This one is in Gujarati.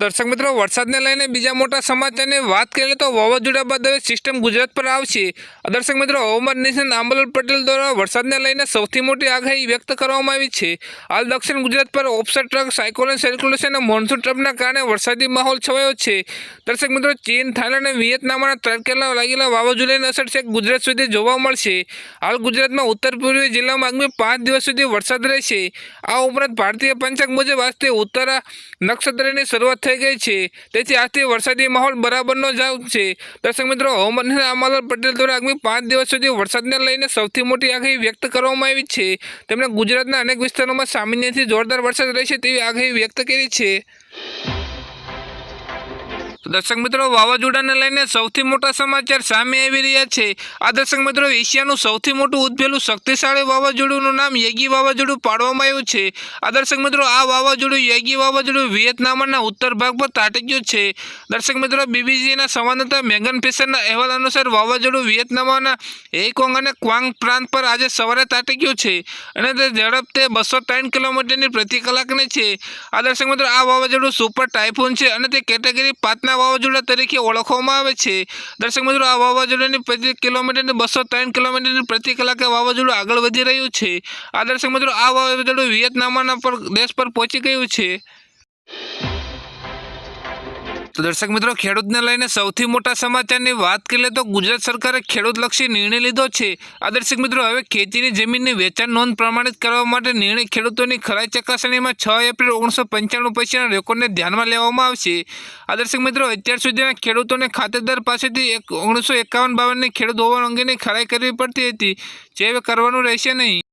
દર્શક મિત્રો, વરસાદને લઈને બીજા મોટા સમાચારની વાત કરીએ તો વાવાઝોડા બાદ હવે સિસ્ટમ ગુજરાત પર આવશે. દર્શક મિત્રો, હવામાન નિષ્ણાત આંબલાલ પટેલ દ્વારા વરસાદને લઈને સૌથી મોટી આગાહી વ્યક્ત કરવામાં આવી છે. હાલ દક્ષિણ ગુજરાત પર ઓપ્સર ટ્રક, સાયકોલન, સર્ક્યુલેશન અને મોન્સૂન ટ્રકના કારણે વરસાદી માહોલ છવાયો છે. દર્શક મિત્રો, ચીન થાઈલેન્ડ અને વિયેતનામના તરકેલા લાગેલા વાવાઝોડાની અસર છે ગુજરાત સુધી જોવા મળશે. હાલ ગુજરાતમાં ઉત્તર પૂર્વીય જિલ્લામાં આગામી પાંચ દિવસ સુધી વરસાદ રહેશે. આ ઉપરાંત ભારતીય પંચાંગ મુજબ આજથી ઉત્તરા નક્ષત્રની શરૂઆત થઈ ગઈ છે. તેથી આજથી વરસાદી માહોલ બરાબરનો જ આવશે. દર્શક મિત્રો, હવામાન આંબાલાલ પટેલ દ્વારા આગામી પાંચ દિવસ સુધી વરસાદને લઈને સૌથી મોટી આગાહી વ્યક્ત કરવામાં આવી છે. તેમણે ગુજરાતના અનેક વિસ્તારોમાં સામાન્યથી જોરદાર વરસાદ રહેશે તેવી આગાહી વ્યક્ત કરી છે. દર્શક મિત્રો, વાવાઝોડાને લઈને સૌથી મોટા સમાચાર સામે આવી રહ્યા છે. આ દર્શક મિત્રો, એશિયાનું સૌથી મોટું ઉદ્ભેલું શક્તિશાળી વાવાઝોડુંનું નામ યેગી વાવાઝોડું પાડવામાં આવ્યું છે. આ દર્શક મિત્રો, આ વાવાઝોડું યેગી વાવાઝોડું વિયેતનામના ઉત્તર ભાગ પર તાટી છે. દર્શક મિત્રો, બીબીસીના સંવાદદાતા મેગન ફિશરના અહેવાલ અનુસાર વાવાઝોડું વિયેતનામના એકોંગ અને ક્વાંગ પ્રાંત પર આજે સવારે તાટી છે. અને તે ઝડપ તે બસો ત્રણ કિલોમીટરની પ્રતિ કલાકની છે. આ દર્શક મિત્રો, આ વાવાઝોડું સુપર ટાઇફોન છે અને તે કેટેગરી પાંચના વાવાઝોડા તરીકે ઓળખવામાં આવે છે. દર્શક મિત્રો, આ વાવાઝોડાની પ્રતિ કિલોમીટરની બસો ત્રણ કિલોમીટરની પ્રતિ કલાકે વાવાઝોડું આગળ વધી રહ્યું છે. આ દર્શક મિત્રો, આ વાવાઝોડું વિયેતનામના પર, દેશ પર પહોંચી ગયું છે. તો દર્શક મિત્રો, ખેડૂતને લઈને સૌથી મોટા સમાચારની વાત કરીએ તો ગુજરાત સરકારે ખેડૂતલક્ષી નિર્ણય લીધો છે. આ દર્શક મિત્રો, હવે ખેતીની જમીનની વેચાણ નોંધ પ્રમાણિત કરવા માટે નિર્ણય ખેડૂતોની ખરાઈ ચકાસણીમાં છ એપ્રિલ ઓગણીસો પંચાણું પછીના રેકોર્ડને ધ્યાનમાં લેવામાં આવશે. આ દર્શક મિત્રો, અત્યાર સુધીના ખેડૂતોને ખાતેદાર પાસેથી એક ઓગણીસો એકાવન બાવનની ખેડૂત હોવા અંગેની ખરાઈ કરવી પડતી હતી. જે હવે કરવાનું રહેશે નહીં.